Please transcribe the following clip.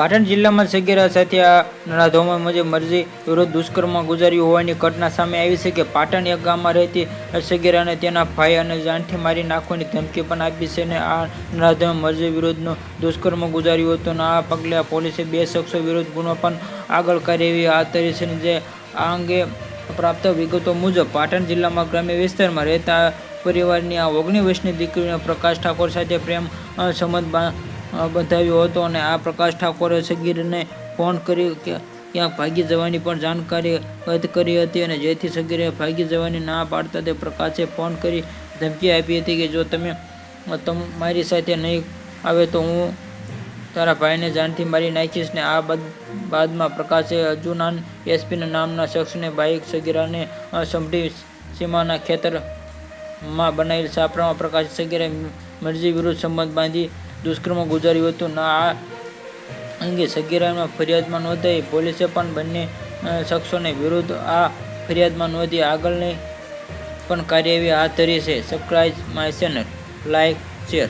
પાટણ જિલ્લામાં સગીરા સાથે આ નરાધોમાં મુજબ મરજી વિરુદ્ધ દુષ્કર્મ ગુજાર્યું હોવાની ઘટના સામે આવી છે કે પાટણ એક ગામમાં રહેતી સગીરાને તેના ભાઈ અને જાનથી મારી નાખવાની ધમકી પણ આપી છે અને આ નરાધમે મરજી વિરુદ્ધનું દુષ્કર્મ ગુજાર્યું હતું અને આ પગલે પોલીસે બે શખ્સો વિરુદ્ધ ગુનો પણ આગળ કાર્યવાહી હાથ ધરી છે જે આ અંગે પ્રાપ્ત વિગતો મુજબ પાટણ જિલ્લામાં ગ્રામ્ય વિસ્તારમાં રહેતા પરિવારની આ ઓગણી વર્ષની દીકરીને પ્રકાશ ઠાકોર સાથે પ્રેમ સંબંધ બંધાવ્યો હતો અને આ પ્રકાશ ઠાકોરે સગીરને ફોન કર્યો કે ક્યાંક ભાગી જવાની પણ જાણકારી વ્યક્ત કરી હતી અને જેથી સગીરે ભાગી જવાની ના પાડતા તે પ્રકાશે ફોન કરી ધમકી આપી હતી કે જો તમ મારી સાથે નહીં આવે તો હું તારા ભાઈને જાનથી મારી નાખીશ ને આ બાદમાં પ્રકાશે અજુનાન એસપીના નામના શખ્સને બાઇક સગીરાને સંભળી સીમાના ખેતરમાં બનાવેલ સાપરામાં પ્રકાશ સગીરે મરજી વિરુદ્ધ સંબંધ બાંધી દુષ્કર્મ ગુજાર્યું હતું. ના, આ અંગે સગીરામાં ફરિયાદમાં નોંધાઈ પોલીસે પણ બંને શખ્સોને વિરુદ્ધ આ ફરિયાદમાં નોંધી આગળની પણ કાર્યવાહી હાથ ધરી છે. Subscribe my channel. Like share.